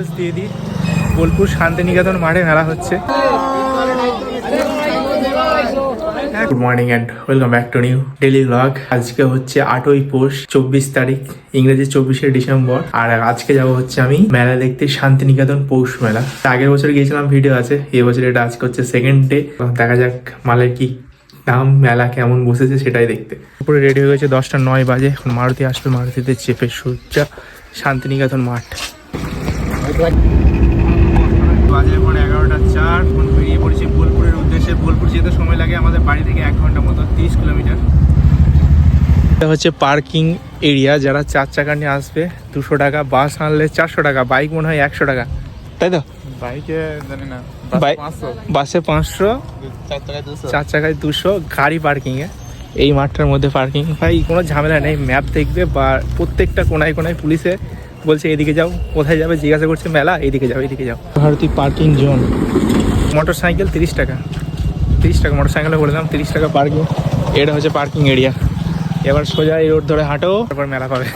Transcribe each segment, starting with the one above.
Details দিয়ে দিই। বোলপুর শান্তিনিকেতন মাঠে মেলা হচ্ছে। Good morning and welcome back to new daily blog আজকে হচ্ছে আটই পৌষ চব্বিশ তারিখ ইংরেজি চব্বিশে ডিসেম্বর। আর আজকে যাব হচ্ছে আমি মেলা দেখতে শান্তিনিকেতন পৌষ মেলা। আগের বছর গিয়েছিলাম ভিডিও আছে। এই বছর এটা আজকে হচ্ছে সেকেন্ড ডে দেখা যাক মালের কি দাম মেলা কেমন বসেছে সেটাই দেখতে। উপরে রেডি হয়ে গেছে দশটা নয় বাজে। এখন মারুতি আসবে মারুতিতে চেপে সূর্যা শান্তিনিকেতন মাঠ। বাজে পরে এগারোটা চার বেরিয়ে পড়েছি বোলপুরের উদ্দেশ্যে। বোলপুর যেতে সময় লাগে আমাদের বাড়ি থেকে এক ঘণ্টা মতো তিরিশ কিলোমিটার। এটা হচ্ছে পার্কিং এরিয়া যারা চার চাকা নিয়ে আসবে দুশো টাকা বাস আনলে চারশো টাকা বাইক মনে হয় একশো টাকা। তাই তো? বাইকে জানি না বাই- পাঁচশো। বাসে পাঁচশো চার চার চাকায় দুশো গাড়ি পার্কিংয়ে এই মাঠটার মধ্যে পার্কিং। ভাই কোনো ঝামেলা নেই ম্যাপ দেখবে বা প্রত্যেকটা কোনায় কোনায় পুলিশে বলছে এদিকে যাও কোথায় যাবে? জিজ্ঞাসা করছে মেলা এইদিকে যাও এদিকে যাও। Bharati parking zone. Motor cycle তিরিশ টাকা তিরিশ টাকা মোটর সাইকেলে বললাম তিরিশ টাকা পার্কিং। এটা হচ্ছে পার্কিং এরিয়া। এবার সোজা এই রোড ধরে হাঁটো তারপর মেলা পাবে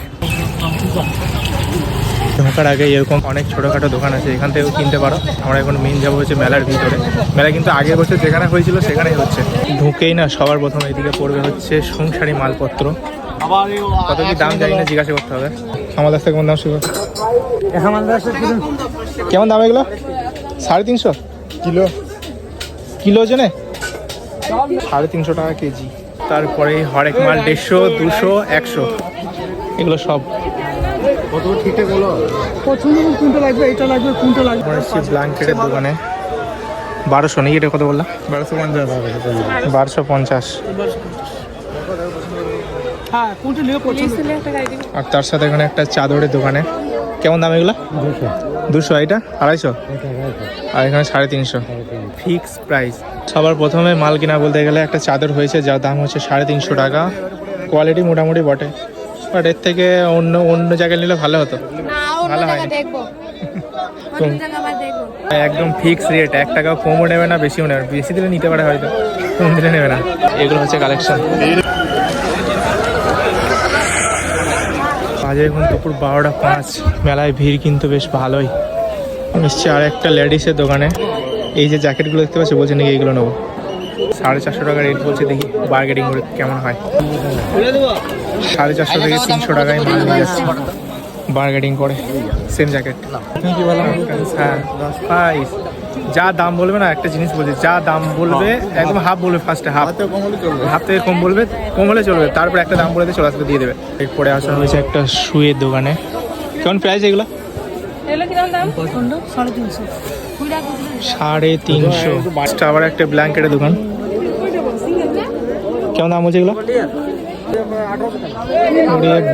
ঢোকার আগে এরকম অনেক ছোটোখাটো দোকান আছে এখান থেকেও কিনতে পারো। আমরা এখন মেন যাব হচ্ছে মেলার ভিতরে। মেলা কিন্তু আগের বছর যেখানে হয়েছিল সেখানেই হচ্ছে। ঢুকেই না সবার প্রথম এদিকে পড়বে হচ্ছে সংসারী মালপত্র। কত কি দাম জানি না জিজ্ঞাসা করতে হবে। আমার কাছ থেকে কেমন দাম শুরু? কেমন দাম এগুলো? সাড়ে তিনশো? কিলো। কিলো ওজনে? সাড়ে তিনশো টাকা কেজি। তারপরে হরেক মাল দেড়শো দুশো একশো। এগুলো সব। কোনটা লাগবে এটা লাগবে কোনটা লাগবে? ব্ল্যাঙ্কেটের দোকানে। বারোশো নেই এটা কত বললাম? বারোশো পঞ্চাশ। বারোশো পঞ্চাশ হ্যাঁ কোনটা নিয়ে পছন্দ আর তার সাথে এখানে একটা চাদরের দোকানে। কেমন দাম এগুলো? দুশো। এটা আড়াইশো? আর এখানে সাড়ে তিনশো। Fix price. সবার প্রথমে মাল কিনা বলতে গেলে একটা চাদর হয়েছে যার দাম হচ্ছে সাড়ে তিনশো টাকা। কোয়ালিটি মোটামুটি বটে। বাট এর থেকে অন্য অন্য জায়গায় নিলে ভালো হতো। ভালো হয় একদম ফিক্স রেট। এক টাকাও কমও নেবে না বেশিও নেবে বেশি দিলে নিতে পারে হয়তো। কম দিলে নেবে না। এগুলো হচ্ছে কালেকশন। বাজে এখন দুপুর বারোটা পাঁচ। মেলায় ভিড় কিন্তু বেশ ভালোই। এসছে আর একটা লেডিসের দোকানে। এই যে জ্যাকেটগুলো দেখতে পাচ্ছি? বলছে নাকি এইগুলো নেব? সাড়ে চারশো টাকা রেট বলছে, দেখি বার্গেটিং করে কেমন হয়। সাড়ে চারশো থেকে তিনশো টাকায় মাল নিয়ে যাচ্ছে। বার্গেটিং করে সেম জ্যাকেট কি বললাম হ্যাঁ। যা দাম বলবে না একটা জিনিস বলছি যা দাম বলবে একদম হাফ বলবে ফার্স্টে হাফ। হাফ থেকে কম বলবে কম হলে চলবে তারপর একটা দাম বলে দিয়ে চলে আসবে দিয়ে দেবে। এরপরে আসা হয়েছে একটা শুয়ের দোকানে। কেমন প্রাইস এগুলো? সাড়ে তিনশো। পাঁচটা আবার একটা ব্ল্যাঙ্কেটের দোকান। কেমন দাম বলছে এগুলো?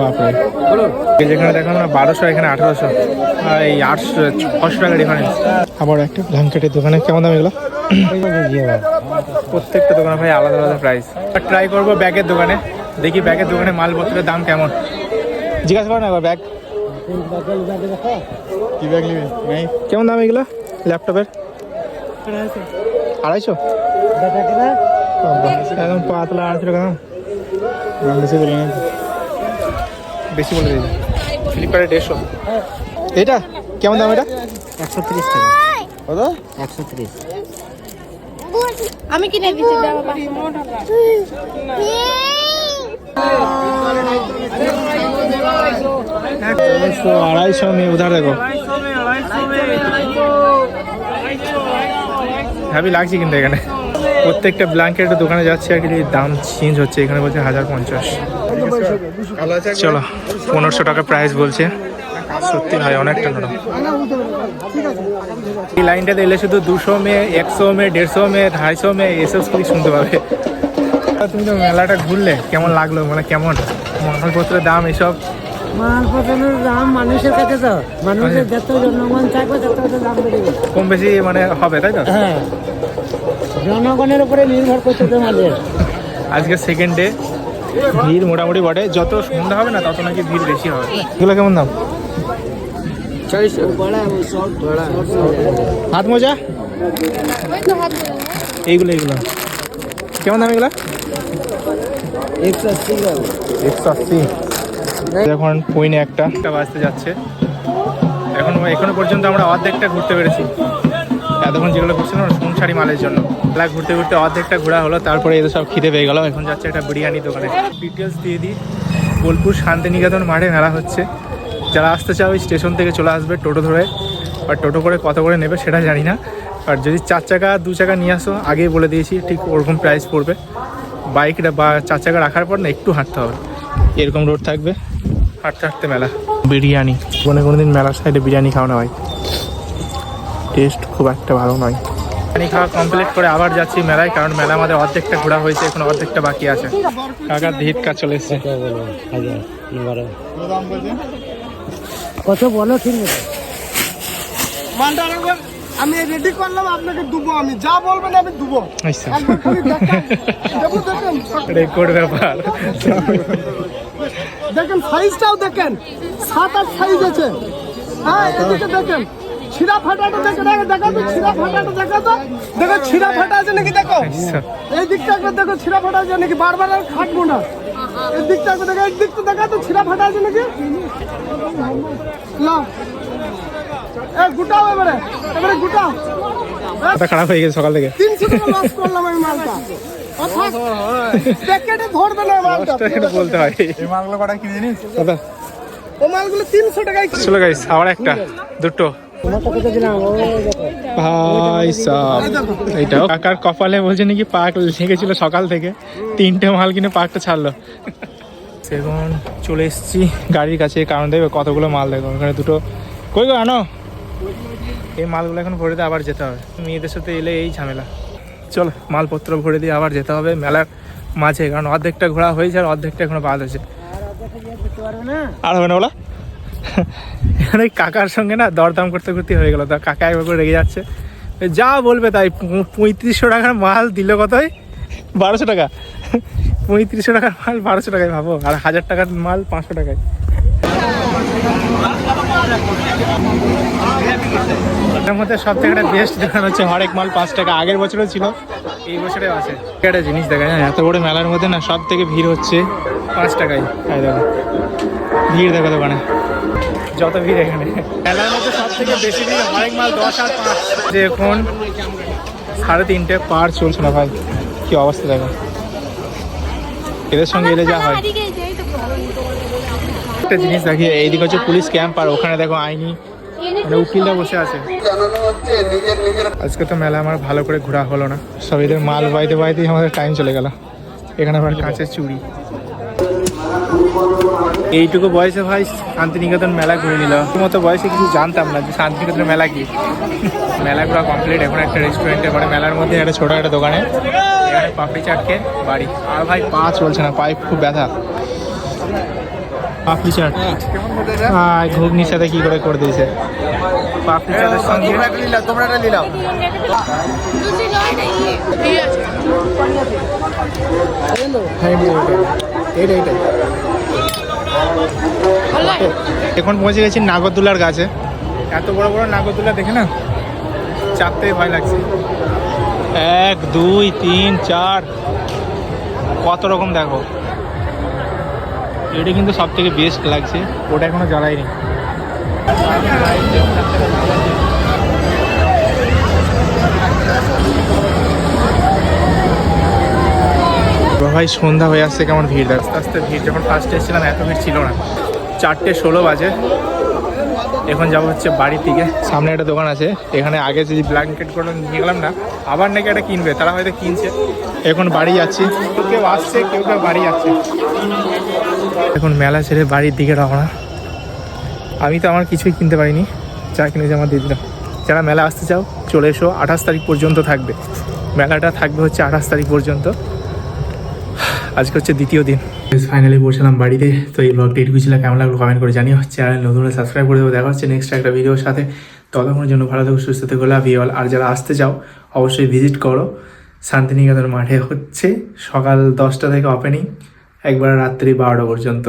বাপরে। যেখানে দেখানো না, বারোশো, এখানে আঠারোশো। এই আটশো, ছশো টাকা ডিফারেন্স আবার একটা ব্ল্যাঙ্কেটের দোকানে, কেমন দাম এগুলো? প্রত্যেকটা দোকানে ভাই আলাদা আলাদা প্রাইস ট্রাই করব ব্যাগের দোকানে। দেখি ব্যাগের দোকানে মালপত্রের দাম কেমন। জিজ্ঞাসা করো না একবার ব্যাগ। কি ব্যাগ নিবি? কেমন দাম এগুলো? ল্যাপটপের? আড়াইশো। একদম পাতলা আড়াইশো টাকা দাম। বেশি বলে না বেশি বলে দিয়েছি ফ্লিপকার্টে দেড়শো। এটা? কেমন দাম এটা? একশো তিরিশ টাকা। কত? একশো তিরিশ। আমি কিনে দিচ্ছি দাও আড়াইশো আমি উধার দেখো হ্যাভি লাগছে কিন্তু এখানে। প্রত্যেকটা ব্ল্যাঙ্কেটের দোকানে যাচ্ছে আর কি দাম চেঞ্জ হচ্ছে। এখানে বলছে হাজার পঞ্চাশ। চলো পনেরোশো টাকা প্রাইস বলছে। সত্যি ভাই অনেকটা নরম। এই লাইনটাতে এলে শুধু দুশো মে একশো মে দেড়শো মে আড়াইশো মে এসব সবই শুনতে পাবে। তুমি তো মেলাটা ঘুরলে কেমন লাগল? মানে কেমন? মালপত্রের দাম এসব? মাল পচানোর দাম মানুষের কাছে তো। মানুষের যত জনগণ থাকবে তত দাম বেড়ে কম বেশি মানে হবে তাই তো? হ্যাঁ। জনগণের উপরে নির্ভর করতে তো মালের আজকে সেকেন্ড ডে ভিড় মোটামুটি বটে। যত সন্ধ্যা হবে না তত নাকি ভিড় বেশি হবে। এগুলো কেমন দাম? হাত মোজা? ওই তো হাত ধরে। এইগুলো এইগুলো। কেমন দাম এগুলো? একশো আশি একশো আশি এখন পইনে একটা। একটা বাজতে যাচ্ছে। এখন এখনও পর্যন্ত আমরা অর্ধেকটা ঘুরতে পেরেছি। এতক্ষণ যেগুলো ঘুরছিলাম সংসারী মালের জন্য। মেলা ঘুরতে ঘুরতে অর্ধেকটা ঘোরা হলো, তারপরে এদের সব খিদে পেয়ে গেলাম। এখন যাচ্ছে একটা বিরিয়ানি দোকানে। ডিটেলস দিয়ে দিই। বোলপুর শান্তিনিকেতন মাঠে মেলা হচ্ছে। যারা আসতে চাও ওই স্টেশন থেকে চলে আসবে টোটো ধরে। আর টোটো করে কত করে নেবে সেটা জানি না। আর যদি চার চাকা, দু চাকা নিয়ে আসো, আগেই বলে দিয়েছি, ঠিক ওরকম প্রাইস পড়বে। বাইকটা বা চার চাকা রাখার পর না, একটু হাঁটতে হবে। এরকম রোড থাকবে। হাঁটতে হাঁটতে মেলা। বিরিয়ানি। কোনো কোনো দিন মেলার সাইডে বিরিয়ানি খাও না ভাই। টেস্ট খুব একটা ভালো নয়। বিরিয়ানি খাওয়া কমপ্লিট করে আবার যাচ্ছি মেলায় কারণ মেলা আমাদের অর্ধেকটা ঘোরা হয়েছে এখন অর্ধেকটা বাকি আছে। কাকার ভিত কাজ চলে এসছে? কত বলো ঠিক আমি রেডি করলাম আপনাকে দুবো আমি। যা বলবেন আমি দুবো। আচ্ছা। রেকর্ড ব্যাপার। দেখেন সাইজটাও দেখেন। সাত আট সাইজ আছে। হ্যাঁ এদিকে দেখেন। ছিঁড়া ফাটাটা দেখে দেখে দেখো তো ছিঁড়া ফাটাটা দেখো তো। দেখো ছিঁড়া ফাটা আছে নাকি দেখো? এই দিকটা একবার দেখো ছিঁড়া ফাটা আছে নাকি? বারবার আর খাটবো না। এই দিকটা একবার দেখো এই দিকটা দেখা তো ছিঁড়া ফাটা আছে নাকি? না এ গুটাও এবারে এবারে গুটাও। খারাপ হয়ে গেছে সকাল থেকে। তিনশো টাকা লস করলাম আমি মালটা। প্যাকেটে ধরবে না মালটা। তো বলতে হয়। এই মালগুলো কটা কিনে জানিস দাদা। ও মালগুলো তিনশো টাকায়। চলো গাইস আবার একটা দুটো। ভাই সাহ এইটাও। কাকার কপালে বলছে নাকি পাক লেগেছিল সকাল থেকে। তিনটে মাল কিনে পাকটা ছাড়লো। এখন চলে এসেছি গাড়ির কাছে কারণ দেখবে কতগুলো মাল দেখো। ওখানে দুটো কই গো, আনো? এই মালগুলো এখন ভরে দিয়ে আবার যেতে হবে। মেয়েদের সাথে এলে এই ঝামেলা। চলো, মালপত্র ভরে দিয়ে আবার যেতে হবে। মেলার মাঝে, কারণ অর্ধেকটা ঘোরা হয়েছে আর অর্ধেকটা এখনও বাদ না আর হবে না ওলা এখানে কাকার সঙ্গে না দরদাম করতে করতে হয়ে গেলো। তা কাকা একবার রেগে যাচ্ছে। যা বলবে তাই। পঁয়ত্রিশশো টাকার মাল দিল কতই? বারোশো টাকা। পঁয়ত্রিশশো টাকার মাল বারোশো টাকায় ভাবো। আর হাজার টাকার মাল পাঁচশো টাকায়। এটার মধ্যে সব থেকে একটা বেস্ট দোকান হচ্ছে হরেক মাল পাঁচ টাকা। আগের বছরও ছিল। এই বছরে আছে। একটা জিনিস দেখা যায় এত বড় মেলার মধ্যে না সব থেকে ভিড় হচ্ছে পাঁচ টাকায়। দেখো। ভিড় দেখো দোকানে। যত ভিড় এখানে। মেলার মধ্যে সব থেকে বেশি ভিড় হরেক মাল দশ আর পাঁচ। যে এখন সাড়ে তিনটে পার চলছে না ভাই। কি অবস্থা দেখো। এদের সঙ্গে এলে যা হয়। একটা জিনিস দেখি এইদিকে হচ্ছে পুলিশ ক্যাম্প আর ওখানে দেখো আইনি মানে উকিলরা বসে আছে। আজকে তো মেলা আমার ভালো করে ঘোরা হলো না। সব এদের মাল বাইতে বাইতেই আমাদের টাইম চলে গেল। এখানে আবার কাঁচের চুড়ি। এইটুকু বয়সে ভাই শান্তিনিকেতন মেলা ঘুরে নিল। মতো বয়সে কিছু জানতাম না যে শান্তিনিকেতন মেলা কি। মেলা ঘোরা কমপ্লিট এখন একটা রেস্টুরেন্টে মানে মেলার মধ্যে একটা ছোটো একটা দোকানে। এখানে পাপড়ি চাটকে বাড়ি। আর ভাই পা চলছে না পায়ে খুব ব্যথা। পাপড়ি চাট। হ্যাঁ ঘুগনির সাথে কি করে করে দিয়েছে। পাপড়ি চাটের সঙ্গে তোমরা নিলাম নিলাম। হ্যাঁ, এখন পৌঁছে গেছি নাগরদোলার গাছে এত বড় বড় নাগরদোলা দেখে না? চাপতে ভয় লাগছে। এক দুই তিন চার। কত রকম দেখো। এটা কিন্তু সব থেকে বেস্ট লাগছে। ওটা এখনও জ্বালাইনি ভাই, সন্ধ্যা হয়ে আসছে কেমন ভিড়? আস্তে আস্তে ভিড়। যখন ফার্স্ট এসেছিলাম, এত ভিড় ছিল না। চারটে ষোলো বাজে। এখন যাব হচ্ছে বাড়ির দিকে। সামনে একটা দোকান আছে। এখানে আগে যে ব্ল্যাঙ্কেট করে নিয়ে গেলাম না, আবার নাকি একটা কিনবে। তারা হয়তো কিনছে। এখন বাড়ি যাচ্ছি। কেউ আসছে, কেউ কেউ বাড়ি যাচ্ছে। এখন মেলা ছেড়ে বাড়ির দিকে রওনা। আমি তো আমার কিছুই কিনতে পারিনি। যা কিনেছে আমার দিদিরা। যারা মেলা আসতে চাও, চলে এসো। আঠাশ তারিখ পর্যন্ত থাকবে। মেলাটা থাকবে হচ্ছে আঠাশ তারিখ পর্যন্ত। আজকে হচ্ছে দ্বিতীয় দিন। ফাইনালি পৌঁছলাম বাড়িতে। তো এই ব্লগটি এটুকু ছিল। কেমন লাগল কমেন্ট করে জানিও। চ্যানেল নতুন সাবস্ক্রাইব করে দেবো। দেখা হচ্ছে নেক্সট একটা ভিডিওর সাথে। ততক্ষণের জন্য ভালো থাকো, সুস্থ থেকো। লাভ ইউ আর যারা আসতে চাও, অবশ্যই ভিজিট করো। শান্তিনিকেতন মাঠে হচ্ছে সকাল দশটা থেকে ওপেনিং একবার রাত্রি বারোটা পর্যন্ত।